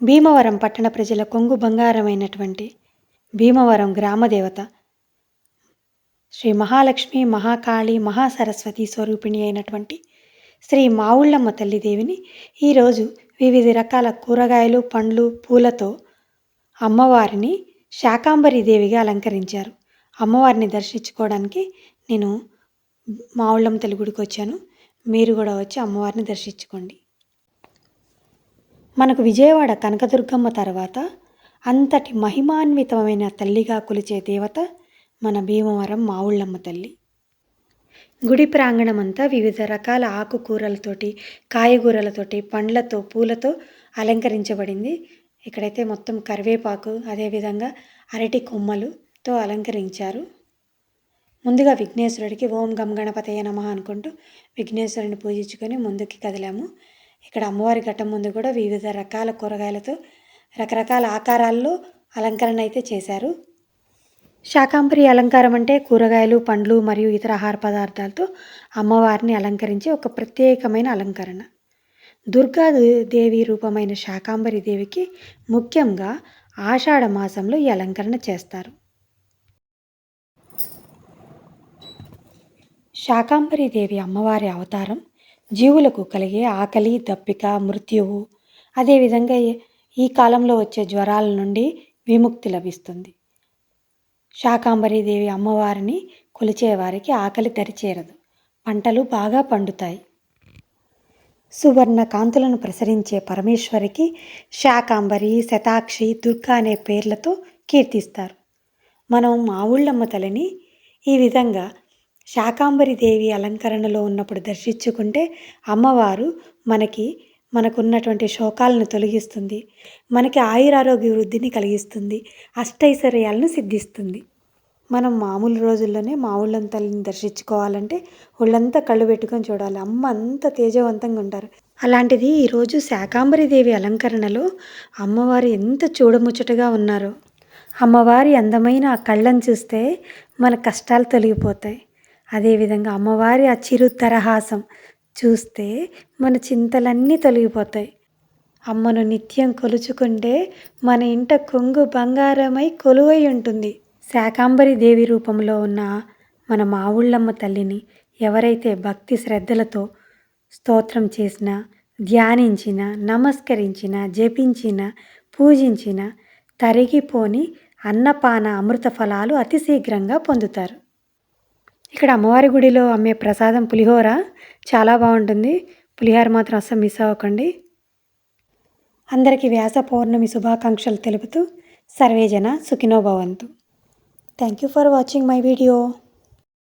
భీమవరం పట్టణ ప్రజల కొంగు బంగారమైనటువంటి భీమవరం గ్రామదేవత శ్రీ మహాలక్ష్మి మహాకాళి మహాసరస్వతి స్వరూపిణి అయినటువంటి శ్రీ మావుళ్ళమ్మ తల్లి దేవిని ఈరోజు వివిధ రకాల కూరగాయలు పండ్లు పూలతో అమ్మవారిని శాకాంబరి దేవిగా అలంకరించారు. అమ్మవారిని దర్శించుకోవడానికి నేను మావుళ్ళమ్మ తల్లి గుడికి వచ్చాను. మీరు కూడా వచ్చి అమ్మవారిని దర్శించుకోండి. మనకు విజయవాడ కనకదుర్గమ్మ తర్వాత అంతటి మహిమాన్వితమైన తల్లిగా కొలిచే దేవత మన భీమవరం మావుళ్ళమ్మ తల్లి. గుడి ప్రాంగణం అంతా వివిధ రకాల ఆకుకూరలతోటి కాయగూరలతోటి పండ్లతో పూలతో అలంకరించబడింది. ఇక్కడైతే మొత్తం కరివేపాకు అదేవిధంగా అరటి కొమ్మలుతో అలంకరించారు. ముందుగా విఘ్నేశ్వరుడికి ఓం గం గణపతయ నమ అనుకుంటూ విఘ్నేశ్వరుని పూజించుకొని ముందుకి కదిలాము. ఇక్కడ అమ్మవారి ఘట్టం ముందు కూడా వివిధ రకాల కూరగాయలతో రకరకాల ఆకారాల్లో అలంకరణ అయితే చేశారు. శాకాంబరి అలంకారం అంటే కూరగాయలు పండ్లు మరియు ఇతర ఆహార పదార్థాలతో అమ్మవారిని అలంకరించే ఒక ప్రత్యేకమైన అలంకరణ. దుర్గా దేవి రూపమైన శాకాంబరి దేవికి ముఖ్యంగా ఆషాఢ మాసంలో ఈ అలంకరణ చేస్తారు. శాకాంబరి దేవి అమ్మవారి అవతారం జీవులకు కలిగే ఆకలి దప్పిక మృత్యువు. అదేవిధంగా ఈ కాలంలో వచ్చే జ్వరాల నుండి విముక్తి లభిస్తుంది. శాకాంబరి దేవి అమ్మవారిని కొలిచేవారికి ఆకలి దరిచేరదు. పంటలు బాగా పండుతాయి. సువర్ణ కాంతులను ప్రసరించే పరమేశ్వరికి శాకాంబరి శతాక్షి దుర్గా అనే పేర్లతో కీర్తిస్తారు. మనం మా ఊళ్ళమ్మ తల్లిని ఈ విధంగా శాకాంబరి దేవి అలంకరణలో ఉన్నప్పుడు దర్శించుకుంటే అమ్మవారు మనకి మనకున్నటువంటి శోకాలను తొలగిస్తుంది. మనకి ఆయురారోగ్య వృద్ధిని కలిగిస్తుంది. అష్టైశ్వర్యాలను సిద్ధిస్తుంది. మనం మామూలు రోజుల్లోనే మా ఊళ్ళం తల్లిని దర్శించుకోవాలంటే ఒళ్ళంతా కళ్ళు పెట్టుకొని చూడాలి. అమ్మ అంత తేజవంతంగా ఉంటారు. అలాంటిది ఈరోజు శాకాంబరి దేవి అలంకరణలో అమ్మవారు ఎంత చూడముచ్చటగా ఉన్నారు. అమ్మవారి అందమైన ఆ కళ్ళను చూస్తే మన కష్టాలు తొలగిపోతాయి. అదేవిధంగా అమ్మవారి ఆ చిరు తరహాసం చూస్తే మన చింతలన్నీ తొలగిపోతాయి. అమ్మను నిత్యం కొలుచుకుంటే మన ఇంట కొంగు బంగారమై కొలువై ఉంటుంది. శాకాంబరి దేవి రూపంలో ఉన్న మన మావుళ్ళమ్మ తల్లిని ఎవరైతే భక్తి శ్రద్ధలతో స్తోత్రం చేసినా ధ్యానించిన నమస్కరించిన జపించిన పూజించిన తరిగిపోని అన్నపాన అమృత ఫలాలు అతి శీఘ్రంగా పొందుతారు. ఇక్కడ అమ్మవారి గుడిలో అమ్మే ప్రసాదం పులిహోర చాలా బాగుంటుంది. పులిహోర మాత్రం అస్సలు మిస్ అవ్వకండి. అందరికీ వ్యాస పౌర్ణమి శుభాకాంక్షలు తెలుపుతూ సర్వేజన సుఖినో భవంతు. Thank you for watching my video